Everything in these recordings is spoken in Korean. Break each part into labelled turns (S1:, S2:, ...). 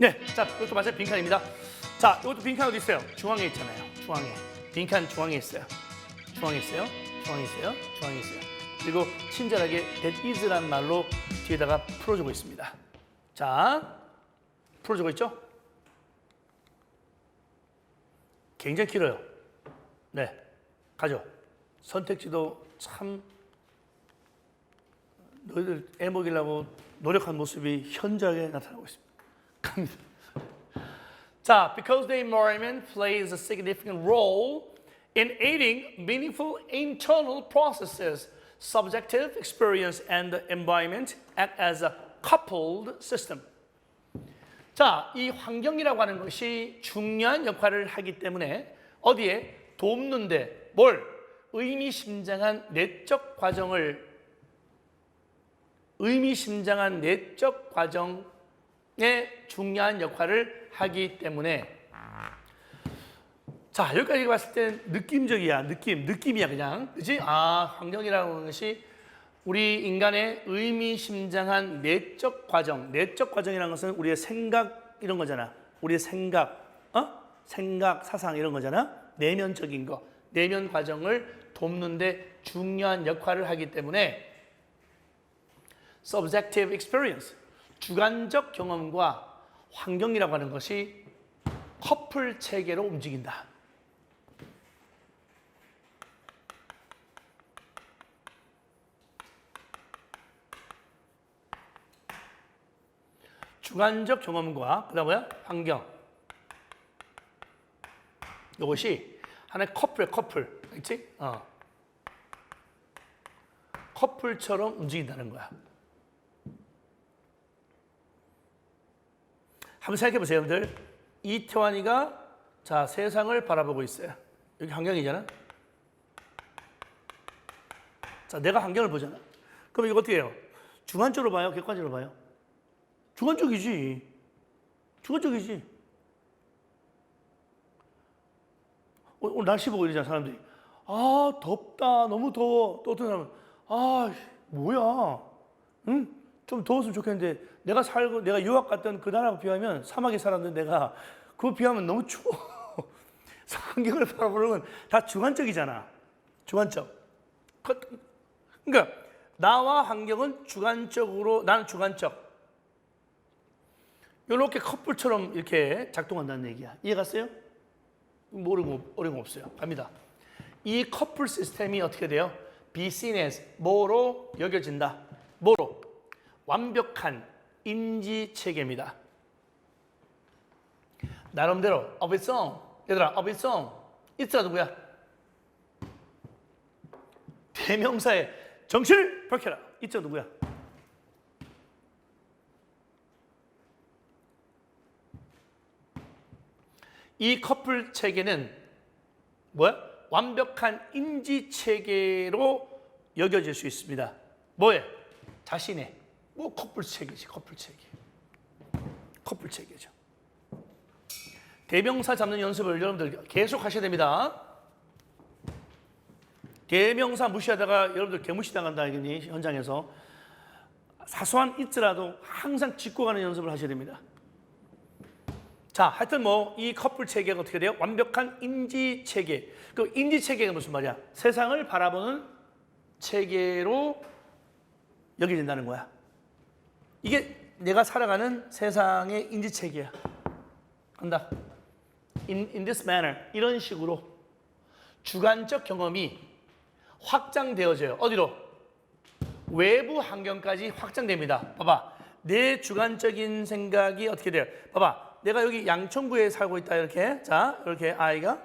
S1: 네, 자, 이것도 마찬가지 빈칸입니다. 자, 이것도 빈칸 어디 있어요? 중앙에 있잖아요. 중앙에. 빈칸 중앙에 있어요. 중앙에 있어요. 중앙에 있어요. 중앙에 있어요. 그리고 친절하게 that is란 말로 뒤에다가 풀어주고 있습니다. 자, 풀어주고 있죠? 굉장히 길어요. 네, 가죠. 선택지도 참 너희들 애 먹이려고 노력한 모습이 현저하게 나타나고 있습니다. 자, because the environment plays a significant role in aiding meaningful internal processes, subjective experience and the environment act as a coupled system. 자, 이 환경이라고 하는 것이 중요한 역할을 하기 때문에 어디에 돕는데 뭘 의미심장한 내적 과정을 의미심장한 내적 과정에 중요한 역할을 하기 때문에. 자 여기까지 봤을 땐 느낌적이야. 느낌 느낌이야 그냥. 그지? 아 환경이라는 고 것이 우리 인간의 의미심장한 내적 과정. 내적 과정이라는 것은 우리의 생각 이런 거잖아. 우리의 생각 어? 생각 사상 이런 거잖아. 내면적인 거. 내면 과정을 돕는데 중요한 역할을 하기 때문에 subjective experience, 주관적 경험과 환경이라고 하는 것이 커플 체계로 움직인다. 주관적 경험과 그다음 뭐야? 환경. 이것이 하나의 커플, 커플, 그렇지? 어. 커플처럼 움직인다는 거야. 한번 생각해 보세요, 여러분들. 이태환이가 자 세상을 바라보고 있어요. 여기 환경이잖아. 자, 내가 환경을 보잖아. 그럼 이거 어떻게 해요? 주관적으로 봐요, 객관적으로 봐요? 주관적이지. 주관적이지. 오- 오늘 날씨 보고 이러잖아, 사람들이. 아, 덥다. 너무 더워. 또 어떤 사람은, 아, 뭐야. 응? 좀 더웠으면 좋겠는데, 내가 살고, 내가 유학 갔던 그 나라하고 비하면 사막에 살았는데 내가 그거 비하면 너무 추워. 환경을 바라보는 건다 주관적이잖아. 주관적. 그- 그러니까, 나와 환경은 주관적으로, 나는 주관적. 이렇게 커플처럼 이렇게 작동한다는 얘기야. 이해 갔어요? 모르고 뭐 어려운 거 없어요. 갑니다. 이 커플 시스템이 어떻게 돼요? be seen as 뭐로 여겨진다. 뭐로? 완벽한 인지 체계입니다. 나름대로 own. 얘들아, own. it가 누구야? 대명사의 정신을 밝혀라. it가 누구야? 이 커플 체계는 뭐야? 완벽한 인지 체계로 여겨질 수 있습니다. 뭐에? 자신의 뭐 커플 체계지, 커플 체계. 커플 체계죠. 대명사 잡는 연습을 여러분들 계속 하셔야 됩니다. 대명사 무시하다가 여러분들 개무시 당한다 알겠니? 현장에서 사소한 있더라도 항상 짚고 가는 연습을 하셔야 됩니다. 자, 하여튼 뭐 이 커플 체계가 어떻게 돼요? 완벽한 인지 체계. 그 인지 체계가 무슨 말이야? 세상을 바라보는 체계로 여겨진다는 거야. 이게 내가 살아가는 세상의 인지 체계야. 한다. In, in this manner. 이런 식으로 주관적 경험이 확장되어져요. 어디로? 외부 환경까지 확장됩니다. 봐봐. 내 주관적인 생각이 어떻게 돼요? 봐봐. 내가 여기 양천구에 살고 있다 이렇게. 자, 이렇게 아이가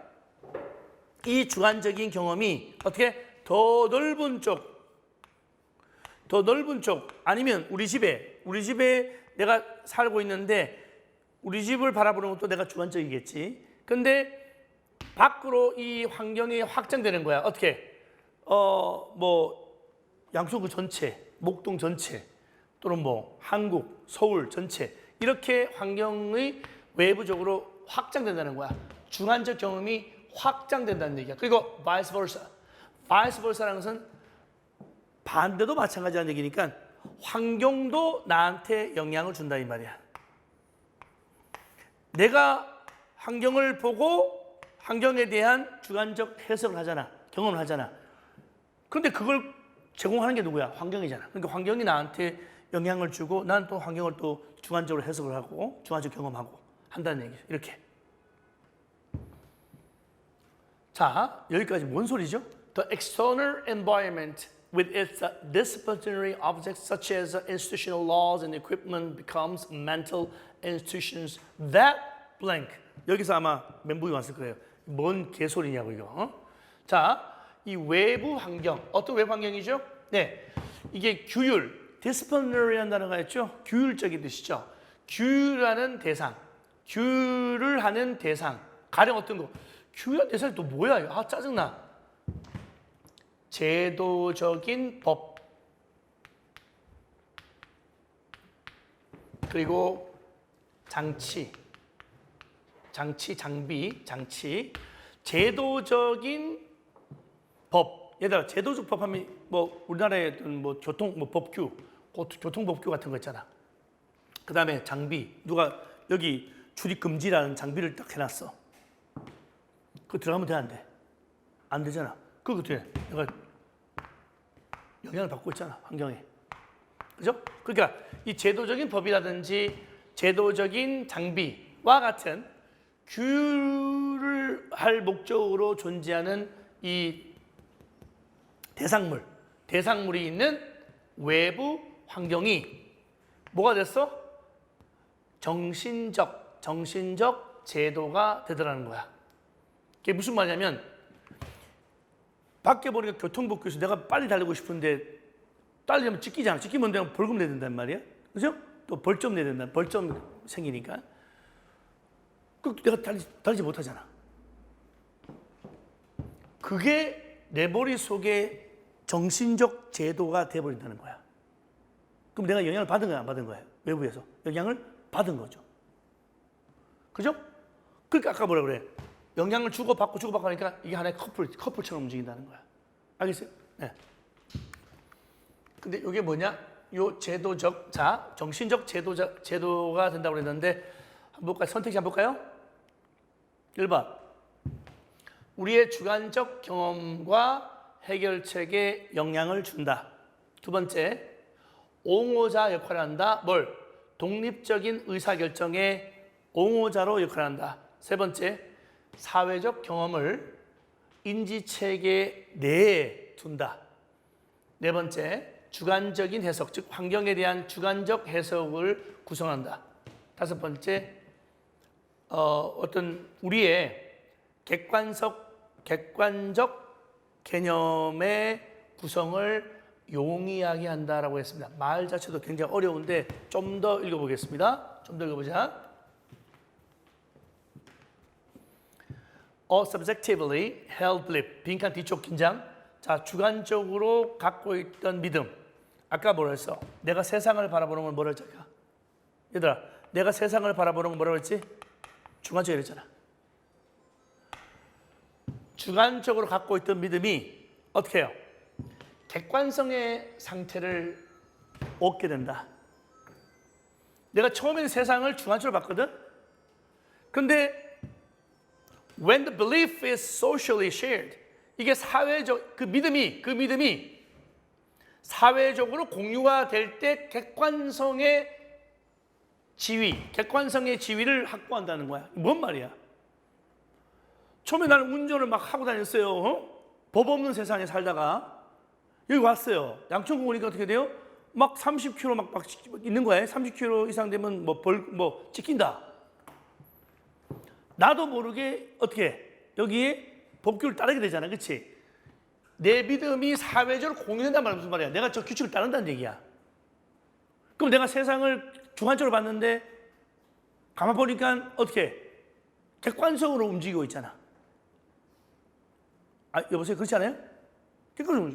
S1: 이 주관적인 경험이 어떻게 더 넓은 쪽 더 넓은 쪽 아니면 우리 집에 우리 집에 내가 살고 있는데 우리 집을 바라보는 것도 내가 주관적이겠지. 근데 밖으로 이 환경이 확장되는 거야. 어떻게? 어, 뭐 양천구 전체, 목동 전체 또는 뭐 한국, 서울 전체 이렇게 환경의 외부적으로 확장된다는 거야. 중간적 경험이 확장된다는 얘기야. 그리고 vice versa. vice versa라는 것은 반대도 마찬가지라는 얘기니까 환경도 나한테 영향을 준다 이 말이야. 내가 환경을 보고 환경에 대한 주관적 해석을 하잖아. 경험을 하잖아. 그런데 그걸 제공하는 게 누구야? 환경이잖아. 그러니까 환경이 나한테 영향을 주고 나는 또 환경을 또 주관적으로 해석을 하고 주관적 경험하고 한다는 얘기죠. 이렇게. 자, 여기까지 뭔 소리죠? The external environment with its uh, disciplinary objects such as uh, institutional laws and equipment becomes mental institutions that blank. 여기서 아마 멘붕이 왔을 거예요. 뭔 개소리냐고 이거. 어? 자, 이 외부 환경 어떤 외부 환경이죠? 네, 이게 규율, disciplinary라는 단어가 있죠. 규율적인 뜻이죠. 규율하는 대상, 규율을 하는 대상. 가령 어떤 거? 규율한 대상이 또 뭐야? 아 짜증나. 제도적인 법. 그리고 장치. 장치 장비 장치. 제도적인 법. 얘들아 제도적 법 하면 뭐 우리나라의 어떤 뭐 교통 뭐 법규 고- 교통 법규 같은 거 있잖아. 그 다음에 장비. 누가 여기 출입 금지라는 장비를 딱 해놨어. 그거 들어가면 돼 안 돼? 안 되잖아. 그거 어떻게 내가 영향을 받고 있잖아 환경에 그죠? 그러니까 이 제도적인 법이라든지 제도적인 장비와 같은 규율을 할 목적으로 존재하는 이 대상물, 대상물이 있는 외부 환경이 뭐가 됐어? 정신적, 정신적 제도가 되더라는 거야. 그게 무슨 말이냐면 밖에 보니까 교통법규에서 내가 빨리 달리고 싶은데 빨리면 찍히잖아. 찍히면 내가 벌금 내야 된단 말이야. 그죠? 또 벌점 내야 된다. 벌점 생기니까. 그 내가 달리, 달리지 못하잖아. 그게 내 머릿속에 정신적 제도가 돼버린다는 거야. 그럼 내가 영향을 받은 거야, 안 받은 거야? 외부에서. 영향을 받은 거죠. 그죠? 그러니까 아까 뭐라 그래? 영향을 주고받고 주고받고 하니까 이게 하나의 커플, 커플처럼 움직인다는 거야. 알겠어요? 네. 근데 이게 뭐냐? 요 제도적, 자, 정신적 제도적, 제도가 된다고 그랬는데, 한번 볼까요? 선택지 한번 볼까요? 1번. 우리의 주관적 경험과 해결책에 영향을 준다. 두 번째, 옹호자 역할을 한다. 뭘? 독립적인 의사결정의 옹호자로 역할을 한다. 세 번째, 사회적 경험을 인지체계 내에 둔다. 네 번째, 주관적인 해석, 즉 환경에 대한 주관적 해석을 구성한다. 다섯 번째, 어, 어떤 우리의 객관적 객관적 개념의 구성을 용이하게 한다라고 했습니다. 말 자체도 굉장히 어려운데 좀 더 읽어보겠습니다. 좀 더 읽어보자. Or subjectively held belief 빈칸 뒤쪽 긴장. 자 주관적으로 갖고 있던 믿음. 아까 뭐라 했어? 내가 세상을 바라보는 건 뭐라 했지? 얘들아 내가 세상을 바라보는 건 뭐라고 했지? 주관적이라 했잖아. 주관적으로 갖고 있던 믿음이 어떻게 해요? 객관성의 상태를 얻게 된다. 내가 처음에는 세상을 주관적으로 봤거든? 근데 When the belief is socially shared, 이게 사회적 그 믿음이 그 믿음이 사회적으로 공유가 될 때 객관성의 지위, 객관성의 지위를 확보한다는 거야. 뭔 말이야? 처음에 나는 운전을 막 하고 다녔어요. 어? 법 없는 세상에 살다가 여기 왔어요. 양천구 오니까 어떻게 돼요? 막 30km 막, 막 있는 거야. 30km 이상 되면 뭐 벌 뭐 찍힌다. 나도 모르게 어떻게 여기에 법규를 따르게 되잖아, 그렇지? 내 믿음이 사회적으로 공유된단 말은 무슨 말이야? 내가 저 규칙을 따른다는 얘기야. 그럼 내가 세상을 주관적으로 봤는데 가만 보니까 어떻게 객관성으로 움직이고 있잖아. 아 여보세요, 그렇지 않아요? 객관적으로.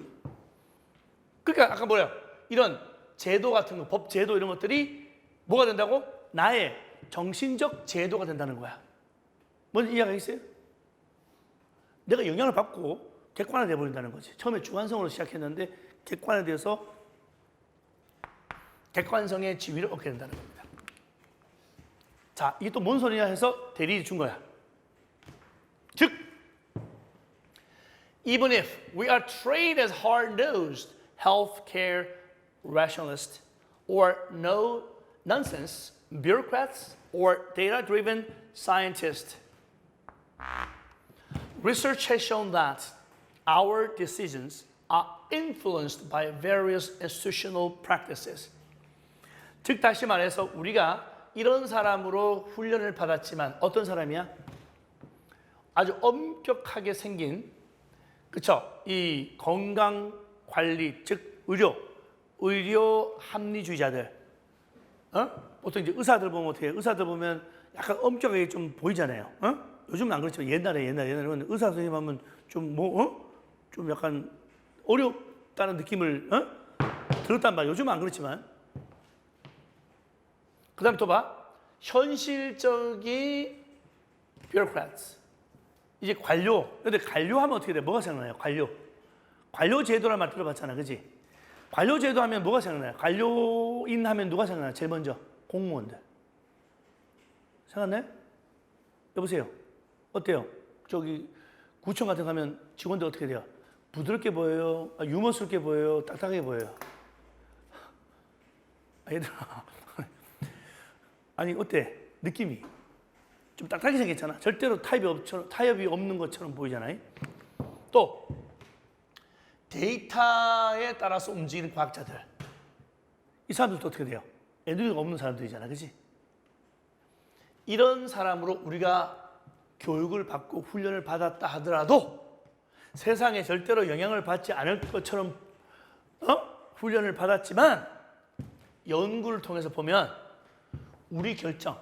S1: 그러니까 아까 뭐야? 이런 제도 같은 거, 법 제도 이런 것들이 뭐가 된다고? 나의 정신적 제도가 된다는 거야. 뭔지 이해가 있어요? 내가 영향을 받고 객관화돼 버린다는 거지. 처음에 주관성으로 시작했는데 객관화돼서 객관성의 지위를 얻게 된다는 겁니다. 자, 이게 또 뭔 소리냐 해서 대리 준 거야. 즉, even if we are trained as hard-nosed healthcare rationalists or no nonsense bureaucrats or data-driven scientists, research has shown that our decisions are influenced by various institutional practices. 즉 다시 말해서 우리가 이런 사람으로 훈련을 받았지만 어떤 사람이야? 아주 엄격하게 생긴 그쵸? 이 건강 관리 즉 의료 의료 합리주의자들 어? 보통 이제 의사들 보면 어떻게 해요? 의사들 보면 약간 엄격하게 좀 보이잖아요. 어? 요즘은 안 그렇지만 옛날에 옛날에 옛날에 의사 선생님 하면 좀 뭐 어? 좀 약간 어렵다는 느낌을 어? 들었단 말이에요. 요즘은 안 그렇지만 그다음 또 봐. 현실적인 bureaucrats. 이제 관료. 근데 관료 하면 어떻게 돼? 뭐가 생각나요? 관료. 관료 제도란 말 들어봤잖아. 그지? 관료 제도 하면 뭐가 생각나요? 관료인 하면 누가 생각나요? 제일 먼저 공무원들. 생각나요? 여보세요. 어때요? 저기 구청 같은 거 가면 직원들 어떻게 돼요? 부드럽게 보여요? 아, 유머스럽게 보여요? 딱딱하게 보여요? 아, 얘들아. 아니 어때 느낌이 좀 딱딱하게 생겼잖아 절대로 타협이 없 타협이 없는 것처럼 보이잖아요 또 데이터에 따라서 움직이는 과학자들 이 사람들도 어떻게 돼요 에너지가 없는 사람들이잖아 그지 이런 사람으로 우리가 교육을 받고 훈련을 받았다 하더라도 세상에 절대로 영향을 받지 않을 것처럼 어? 훈련을 받았지만 연구를 통해서 보면 우리 결정,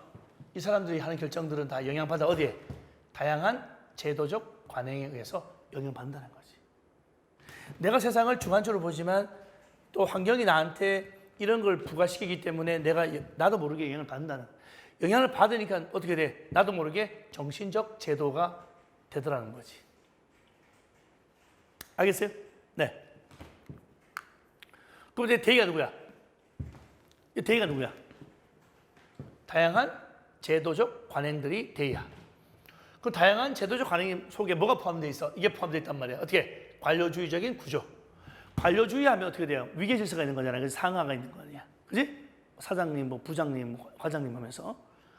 S1: 이 사람들이 하는 결정들은 다 영향받아 어디에? 다양한 제도적 관행에 의해서 영향받는다는 거지. 내가 세상을 주관적으로 보지만 또 환경이 나한테 이런 걸 부과시키기 때문에 내가 나도 모르게 영향을 받는다는 영향을 받으니까 어떻게 돼? 나도 모르게 정신적 제도가 되더라는 거지. 알겠어요? 네. 그럼 이제 대기가 누구야? 이 대기가 누구야? 다양한 제도적 관행들이 돼야. 그 다양한 제도적 관행 속에 뭐가 포함되어 있어? 이게 포함되어 있단 말이야. 어떻게? 관료주의적인 구조. 관료주의 하면 어떻게 돼요? 위계 질서가 있는 거잖아요. 그래서 상하가 있는 거 아니야. 그지? 사장님, 뭐 부장님, 과장님 하면서.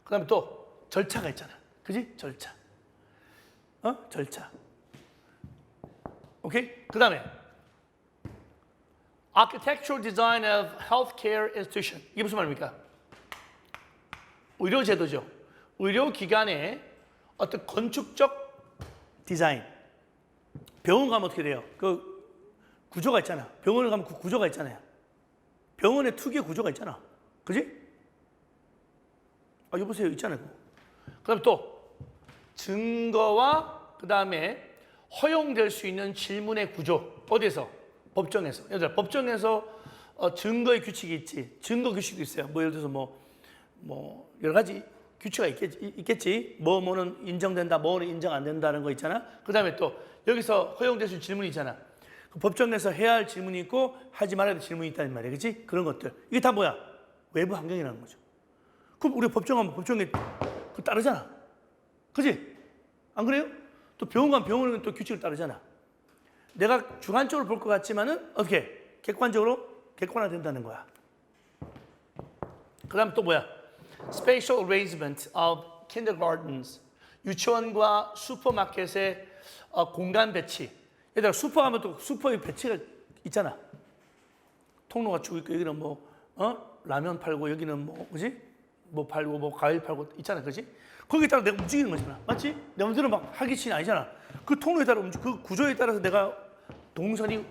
S1: 그 다음에 또 절차가 있잖아. 그지? 절차. 어? 절차. 오케이? 그 다음에 Architectural design of healthcare institution. 이게 무슨 말입니까? 의료 제도죠. 의료 기관의 어떤 건축적 디자인. 병원 가면 어떻게 돼요? 그 구조가 있잖아. 병원을 가면 그 구조가 있잖아요. 병원의 특유의 구조가 있잖아. 그지? 아, 여보세요. 있잖아요. 그 다음에 또 증거와 그 다음에 허용될 수 있는 질문의 구조. 어디에서? 법정에서. 예를 법정에서 어, 증거의 규칙이 있지. 증거 규칙도 있어요. 뭐 예를 들어서 뭐, 뭐 여러 가지 규칙가 있겠지, 있겠지. 뭐 뭐는 인정된다, 뭐는 인정 안 된다는 거 있잖아. 그 다음에 또 여기서 허용될 수 있는 질문이 있잖아. 그 법정 내에서 해야 할 질문이 있고 하지 말아야 될 질문이 있다는 말이야. 그치? 그런 것들. 이게 다 뭐야? 외부 환경이라는 거죠. 그럼 우리 법정 가면 법정에 그 따르잖아. 그지? 안 그래요? 또 병원 가면 병원은 또 규칙을 따르잖아. 내가 주관적으로 볼 것 같지만은 어떻게? 객관적으로 객관화 된다는 거야. 그 다음 또 뭐야? spatial arrangement of kindergartens, 유치원과 슈퍼마켓의 어, 공간 배치. 얘들아 슈퍼 가면 또 슈퍼의 배치가 있잖아. 통로가 쭉 있고 여기는 뭐 어? 라면 팔고 여기는 뭐 그지? 뭐 팔고 뭐 과일 팔고 있잖아, 그지? 거기에 따라 내가 움직이는 거잖아, 맞지? 내 마음대로 막 하기치는 아니잖아. 그 통로에 따라 움직, 그 구조에 따라서 내가 동선이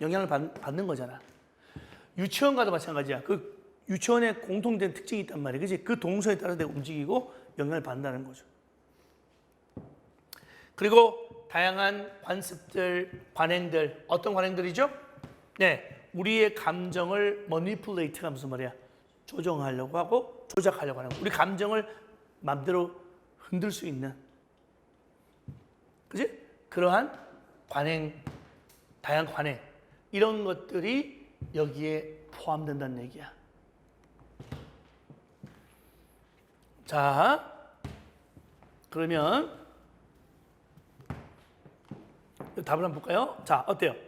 S1: 영향을 받, 받는 거잖아. 유치원 가도 마찬가지야. 그 유치원의 공통된 특징이 있단 말이에요. 그지? 그 동서에 따라서 내가 움직이고 영향을 받는다는 거죠. 그리고 다양한 관습들, 관행들, 어떤 관행들이죠? 네, 우리의 감정을 머니플레이트가 무슨 말이야? 조정하려고 하고 조작하려고 하는 거. 우리 감정을 마음대로 흔들 수 있는, 그지? 그러한 관행, 다양한 관행 이런 것들이 여기에 포함된다는 얘기야. 자, 그러면 답을 한번 볼까요? 자, 어때요?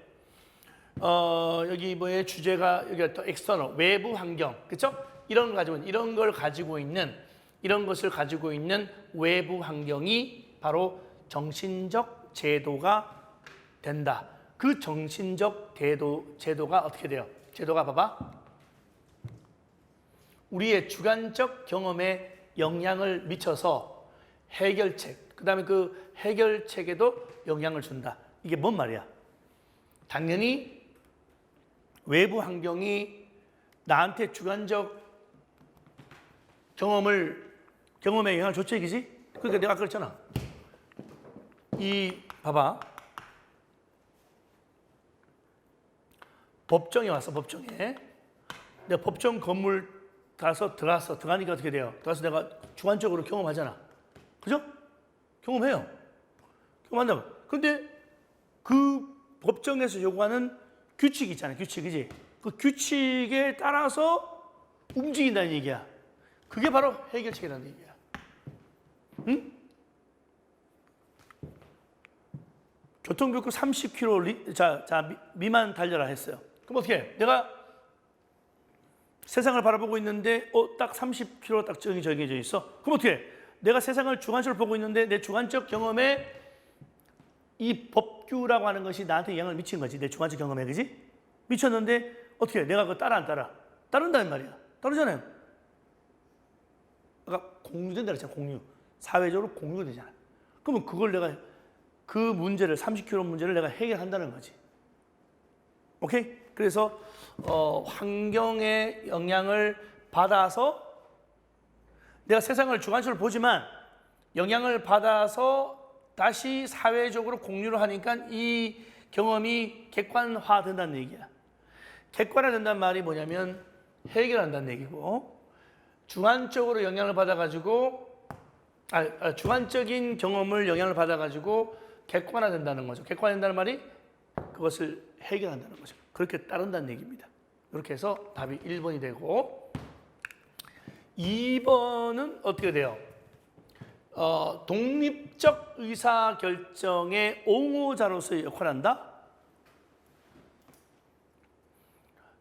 S1: 어, 여기 뭐의 주제가 여기가 또 엑스터널 외부 환경, 그렇죠? 이런 걸 가지고 이런 걸 가지고 있는 이런 것을 가지고 있는 외부 환경이 바로 정신적 제도가 된다. 그 정신적 제도 제도가 어떻게 돼요? 제도가 봐봐. 우리의 주관적 경험에 영향을 미쳐서 해결책, 그다음에 그 해결책에도 영향을 준다. 이게 뭔 말이야? 당연히 외부 환경이 나한테 주관적 경험을 경험에 영향을 줬지 이기지? 그러니까 내가 그랬잖아. 이 봐봐. 법정에 왔어 법정에. 내가 법정 건물 가서 들어갔어 들어가니까 어떻게 돼요? 들어가서 내가 주관적으로 경험하잖아. 그죠? 경험해요. 경험한다면. 근데 그 법정에서 요구하는 규칙이 있잖아요. 규칙이지. 그 규칙에 따라서 움직인다는 얘기야. 그게 바로 해결책이라는 얘기야. 응? 교통교육 30km 리, 자, 자 미, 미만 달려라 했어요. 그럼 어떻게 해? 내가 세상을 바라보고 있는데 어, 딱 30km 딱 정해져 있어. 그럼 어떻게 해? 내가 세상을 주관적으로 보고 있는데 내 주관적 경험에 이 법규라고 하는 것이 나한테 영향을 미친 거지. 내 주관적 경험에 그지? 미쳤는데 어떻게 해? 내가 그거 따라 안 따라? 따른다는 말이야. 따르잖아요. 아까 공유된다 그랬잖아. 공유. 사회적으로 공유가 되잖아. 그러면 그걸 내가 그 문제를 30km 문제를 내가 해결한다는 거지. 오케이? 그래서 어, 환경의 영향을 받아서 내가 세상을 주관적으로 보지만 영향을 받아서 다시 사회적으로 공유를 하니까 이 경험이 객관화된다는 얘기야. 객관화된다는 말이 뭐냐면 해결한다는 얘기고 주관적으로 영향을 받아가지고 아, 아, 주관적인 경험을 영향을 받아가지고 객관화된다는 거죠. 객관화된다는 말이 그것을 해결한다는 거죠. 그렇게 따른다는 얘기입니다. 이렇게 해서 답이 1번이 되고 2번은 어떻게 돼요? 어, 독립적 의사 결정의 옹호자로서의 역할을 한다.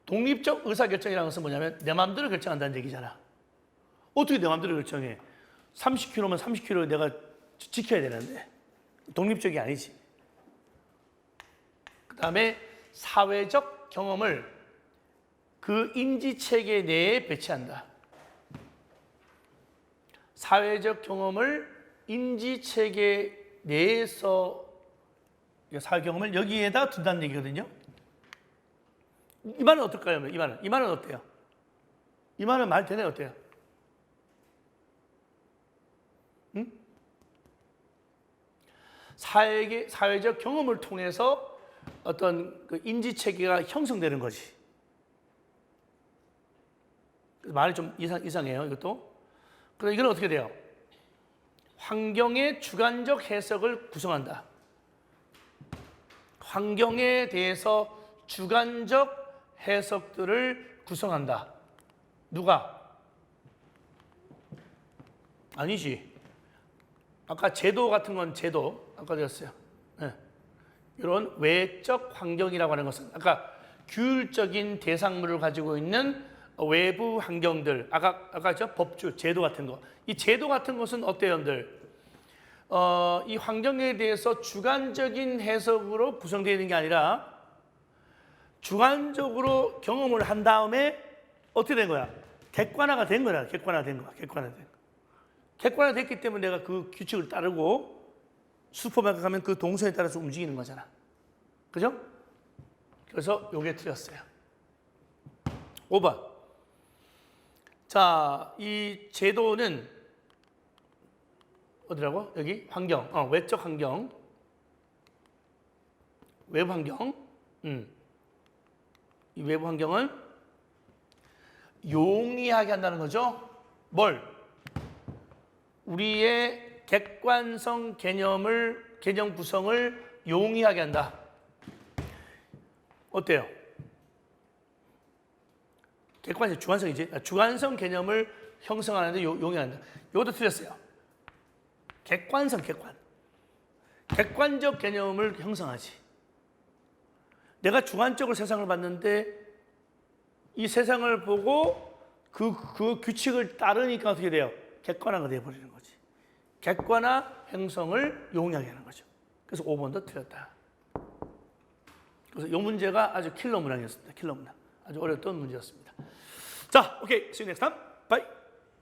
S1: 독립적 의사 결정이라는 것은 뭐냐면 내 마음대로 결정한다는 얘기잖아. 어떻게 내 마음대로 결정해? 30km면 30km 내가 지- 지켜야 되는데 독립적이 아니지. 그 다음에 사회적 경험을 그 인지 체계 내에 배치한다. 사회적 경험을 인지 체계 내에서 이 사회 경험을 여기에다 둔다는 얘기거든요. 이 말은 어떨까요? 이 말은 이 말은 어때요? 이 말은 말 되나요? 어때요? 응? 사회계 사회적 경험을 통해서 어떤 그 인지 체계가 형성되는 거지. 말이 좀 이상, 이상해요, 이것도. 그럼 이건 어떻게 돼요? 환경의 주관적 해석을 구성한다. 환경에 대해서 주관적 해석들을 구성한다. 누가? 아니지. 아까 제도 같은 건 제도 아까 드렸어요. 네. 이런 외적 환경이라고 하는 것은 아까 규율적인 대상물을 가지고 있는 외부 환경들 아까 아까 저 법주 제도 같은 거 이 제도 같은 것은 어때요, 여러분들? 어, 이 환경에 대해서 주관적인 해석으로 구성되어 있는 게 아니라 주관적으로 경험을 한 다음에 어떻게 된 거야? 객관화가 된 거야. 객관화 된 거야. 객관화 된 거. 객관화 됐기 때문에 내가 그 규칙을 따르고 슈퍼마켓 가면 그 동선에 따라서 움직이는 거잖아. 그죠? 그래서 요게 틀렸어요. 5번. 자, 이 제도는 어디라고? 여기 환경, 어, 외적 환경, 외부 환경, 음. 이 외부 환경을 용이하게 한다는 거죠. 뭘? 우리의 객관성 개념을 개념 구성을 용이하게 한다. 어때요? 객관성 주관성이지. 아, 주관성 개념을 형성하는데 요- 용이한다. 이것도 틀렸어요. 객관성, 객관. 객관적 개념을 형성하지. 내가 주관적으로 세상을 봤는데 이 세상을 보고 그, 그 규칙을 따르니까 어떻게 돼요? 객관화가 되어버리는 거지. 객관화 행성을 용이하게 하는 거죠. 그래서 5번도 틀렸다. 그래서 이 문제가 아주 킬러 문항이었습니다. 킬러 문항. 아주 어려웠던 문제였습니다. 자, 오케이. See you next time. Bye.